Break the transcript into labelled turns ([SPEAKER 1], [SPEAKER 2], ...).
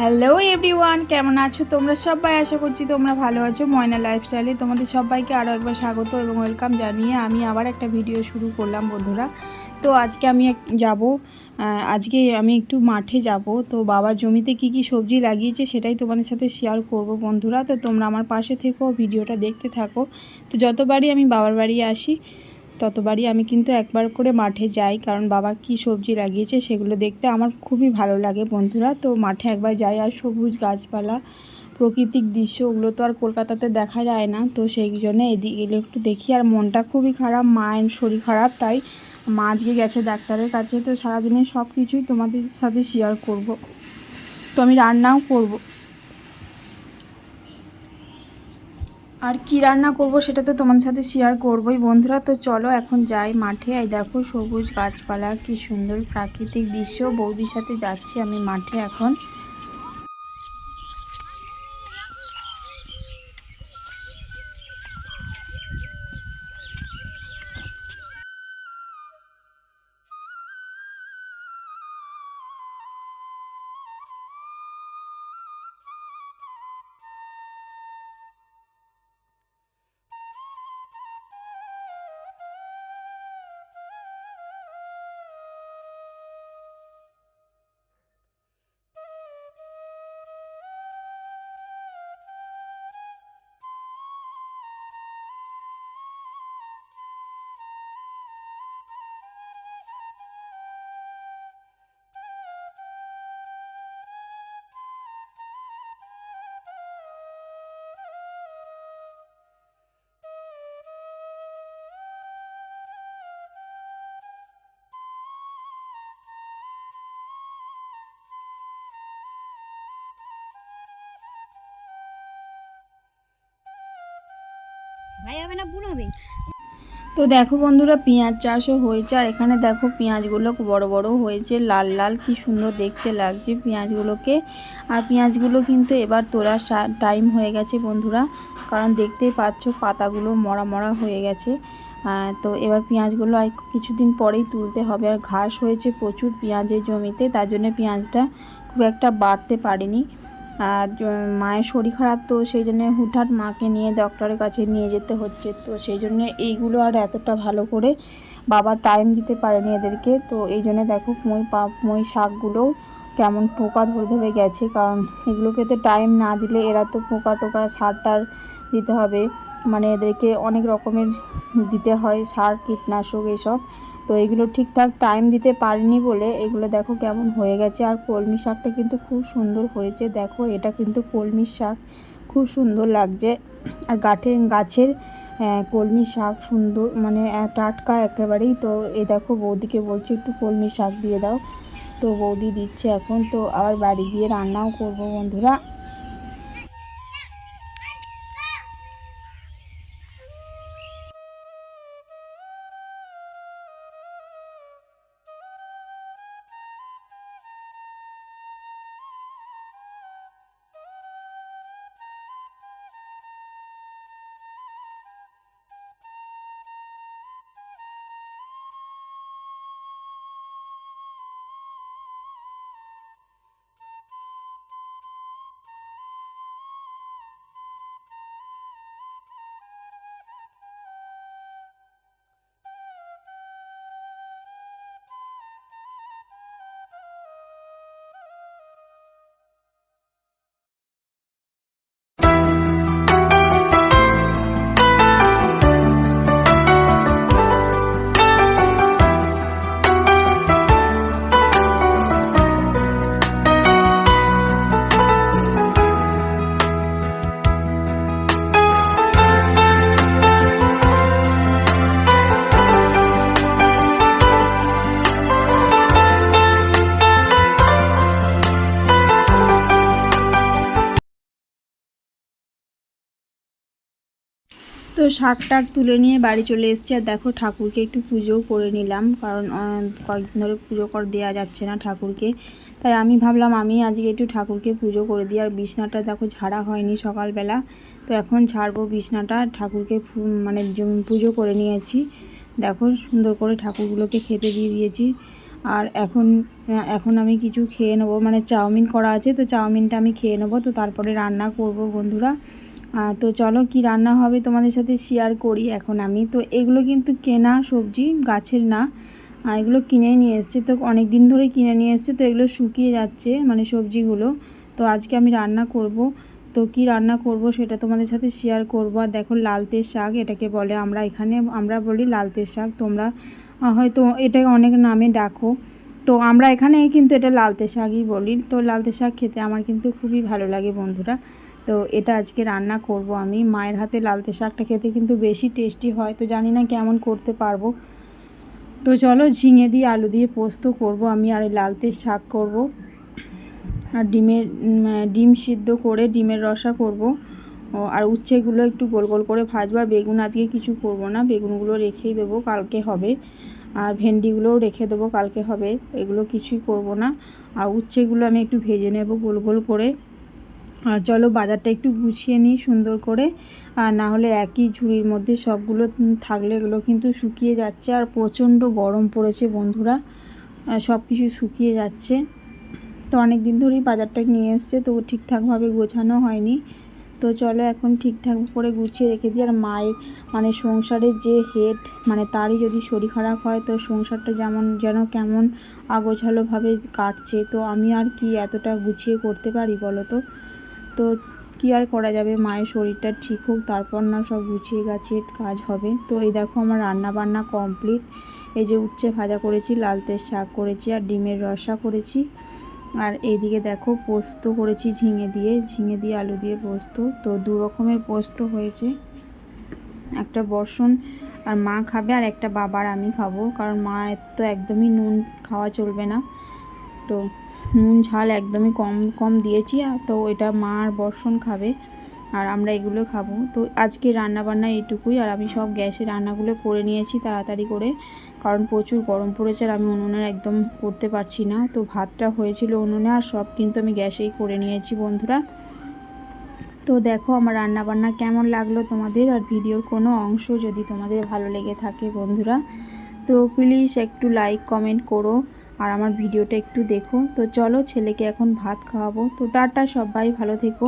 [SPEAKER 1] Hello everyone কেমন আছো? তোমরা সবাই আশা করছি তোমরা ভালো আছো। ময়না লাইফস্টাইলে তোমাদের সবাইকে আরও একবার স্বাগত এবং ওয়েলকাম জানিয়ে আমি আবার একটা ভিডিও শুরু করলাম, বন্ধুরা। তো আজকে আমি যাব। আজকে আমি একটু মাঠে যাব। তো বাবার জমিতে কি কি সবজি লাগিয়েছে সেটাই তোমাদের সাথে শেয়ার করব, বন্ধুরা। তো তোমরা আমার পাশে থেকো ভিডিওটা দেখতে থাকো। তো যতবারই আমি বাবার বাড়ি আসি ততবারই আমি কিন্তু একবার করে মাঠে যাই, কারণ বাবা কি সবজি লাগিয়েছে সেগুলো দেখতে আমার খুবই ভালো লাগে বন্ধুরা। তো মাঠে একবার যাই আর সবুজ গাছপালা, প্রাকৃতিক দৃশ্য ওগুলো তো আর কলকাতাতে দেখা যায় না। তো সেই জন্য এদিকে এলে একটু দেখি, আর মনটা খুবই খারাপ, মায়ের শরীর খারাপ, তাই মা আজকে গেছে ডাক্তারের কাছে। তো সারাদিনের সব কিছুই তোমাদের সাথে শেয়ার করব। তো আমি রান্নাও করব। আর কি রান্না করব সেটা তো তোমার সাথে শেয়ার করবোই। বন্ধুরা, তো চলো এখন যাই মাঠে। এই দেখো সবুজ গাছপালা, কি সুন্দর প্রাকৃতিক দৃশ্য। বৌদির সাথে যাচ্ছি আমি মাঠে এখন।
[SPEAKER 2] ভাই হবে না বোন হবে।
[SPEAKER 1] তো দেখো বন্ধুরা, পেঁয়াজ চাষও হয়েছে, আর এখানে দেখো পেঁয়াজগুলো বড় বড় হয়েছে, লাল লাল কি সুন্দর দেখতে লাগছে পেঁয়াজগুলোকে। আর পেঁয়াজগুলো কিন্তু এবার তোলার টাইম হয়ে গেছে বন্ধুরা, কারণ দেখতেই পাচ্ছ পাতাগুলো মরা মরা হয়ে গেছে। তো এবার পেঁয়াজগুলো আর কিছুদিন পরেই তুলতে হবে, আর ঘাস হয়েছে প্রচুর পেঁয়াজের জমিতে, তার জন্য পেঁয়াজটা খুব একটা বাড়তে পারেনি। আর মায়ের শরীর খারাপ তো, সেই জন্য হুটহাট মাকে নিয়ে ডক্টরের কাছে নিয়ে যেতে হচ্ছে। তো সেই জন্য এইগুলো আর এতটা ভালো করে বাবা টাইম দিতে পারেনি এদেরকে। তো এই জন্য দেখো মই পা মই শাকগুলো কেমন পোকা ধরে ধরে গেছে। কারণ এগুলোকে তো টাইম না দিলে এরা তো পোকা টোকা সার টার দিতে হবে। মানে এদেরকে অনেক রকমের দিতে হয়, সার, কীটনাশক এসব। তো এগুলো ঠিকঠাক টাইম দিতে পারিনি বলে এগুলো দেখো কেমন হয়ে গেছে। আর কলমি শাকটা কিন্তু খুব সুন্দর হয়েছে। দেখো এটা কিন্তু কলমি শাক। খুব সুন্দর লাগছে। আর গাঠে, গাছের কলমি শাক সুন্দর মানে টাটকা একেবারেই। তো এ দেখো বৌদিকে বলছি একটু কলমি শাক দিয়ে দাও। তো বৌদি দিচ্ছে এখন। তো আবার বাড়ি গিয়ে রান্নাও করব বন্ধুরা। তো শাক টাক তুলে নিয়ে বাড়ি চলে এসেছি। আর দেখো ঠাকুরকে একটু পুজোও করে নিলাম, কারণ কয়েকদিন ধরে পুজো কর দেওয়া যাচ্ছে না ঠাকুরকে। তাই আমি ভাবলাম আমি আজকে একটু ঠাকুরকে পুজো করে দিই। আর বিছনাটা দেখো ঝাড়া হয়নি সকালবেলা। তো এখন ছাড়বো বিছনাটা ঠাকুরকে মানে পুজো করে নিয়েছি। দেখো সুন্দর করে ঠাকুরগুলোকে খেতে দিয়ে দিয়েছি। আর এখন এখন আমি কিছু খেয়ে নেব। মানে চাউমিন করা আছে, তো চাউমিনটা আমি খেয়ে নেব। তো তারপরে রান্না করব বন্ধুরা। তো চলো কি রান্না হবে তোমাদের সাথে শেয়ার করি এখন আমি। তো এগুলো কিন্তু কেনা সবজি, গাছের না এগুলো কিনে নিয়ে এসছে। তো অনেক দিন ধরে কিনে নিয়ে এসছে, তো এগুলো শুকিয়ে যাচ্ছে মানে সবজিগুলো। তো আজকে আমি রান্না করব। তো কি রান্না করব সেটা তোমাদের সাথে শেয়ার করব। আর দেখো লালতের শাক, এটাকে বলে আমরা এখানে, আমরা বলি লালতের শাক। তোমরা হয়তো এটা অনেক নামে ডাকো। তো আমরা এখানে কিন্তু এটা লালতে শাকই বলি। তো লালতে শাক খেতে আমার কিন্তু খুবই ভালো লাগে বন্ধুরা। তো এটা আজকে রান্না করব আমি। মায়ের হাতে লালতে শাকটা খেতে কিন্তু বেশি টেস্টি হয়, তো জানি না কেমন করতে পারব। তো চলো ঝিঙে দিয়ে আলু দিয়ে পোস্ত করব আমি আর লালতে শাক করব। আর ডিমের ডিম সিদ্ধ করে ডিমের রসা করব। আর উচ্ছেগুলো একটু গোল গোল করে ভাজবো। আর বেগুন আজকে কিছু করব না, বেগুনগুলো রেখেই দেবো, কালকে হবে। আর ভেন্ডিগুলোও রেখে দেবো, কালকে হবে। এগুলো কিছুই করব না। আর উচ্ছেগুলো আমি একটু ভেজে নেব গোল গোল করে। আর চলো বাজারটা একটু গুছিয়ে নিই সুন্দর করে। আর না হলে একই ঝুড়ির মধ্যে সবগুলো থাকলে এগুলো কিন্তু শুকিয়ে যাচ্ছে আর প্রচণ্ড গরম পড়েছে বন্ধুরা। সব কিছু শুকিয়ে যাচ্ছে। তো অনেক দিন ধরেই বাজারটা নিয়ে এসছে, তো ঠিকঠাকভাবে গোছানো হয়নি। তো চলো এখন ঠিকঠাক করে গুছিয়ে রেখে দিই। আর মায়ের মানে সংসারের যে হেড মানে তারই যদি শরীর খারাপ হয়, তো সংসারটা যেমন, যেন কেমন আগোছালোভাবে কাটছে। তো আমি আর কি এতটা গুছিয়ে করতে পারি বলো তো? তো কী আর করা যাবে? মায়ের শরীরটা ঠিক হোক, তারপর না সব গুছিয়ে গাছিয়ে কাজ হবে। তো এই দেখো আমার রান্না বান্না কমপ্লিট এই যে উচ্ছে ভাজা করেছি লালতের শাক করেছি আর ডিমের রসা করেছি। আর এইদিকে দেখো পোস্ত করেছি ঝিঙে দিয়ে। ঝিঙে দিয়ে আলু দিয়ে পোস্ত। তো দু রকমের পোস্ত হয়েছে। একটা বর্ষণ আর মা খাবে আর একটা বাবার আমি খাব। কারণ মায়ের তো একদমই নুন খাওয়া চলবে না। তো নুন, ঝাল একদমই কম কম দিয়েছি তো এটা মা আর বর্ষণ খাবে আর আমরা এগুলো খাব। তো আজকে রান্না বান্না এইটুকুই আর আমি সব গ্যাসে রান্নাগুলো করে নিয়েছি তাড়াতাড়ি করে কারণ প্রচুর গরম পড়েছে আর আমি উনুনে একদম করতে পারছি না। তো ভাতটা হয়েছিল উনুনে আর সব কিন্তু আমি গ্যাসেই করে নিয়েছি বন্ধুরা। তো দেখো আমার রান্না বান্না কেমন লাগল তোমাদের আর ভিডিওর কোনো অংশ যদি তোমাদের ভালো লেগে থাকে বন্ধুরা। তো প্লিজ একটু লাইক কমেন্ট করো। আর আমার ভিডিওটা একটু দেখো তো চলো ছেলেকে এখন ভাত খাওয়াবো। তো টাটা সবাই, ভালো থেকো।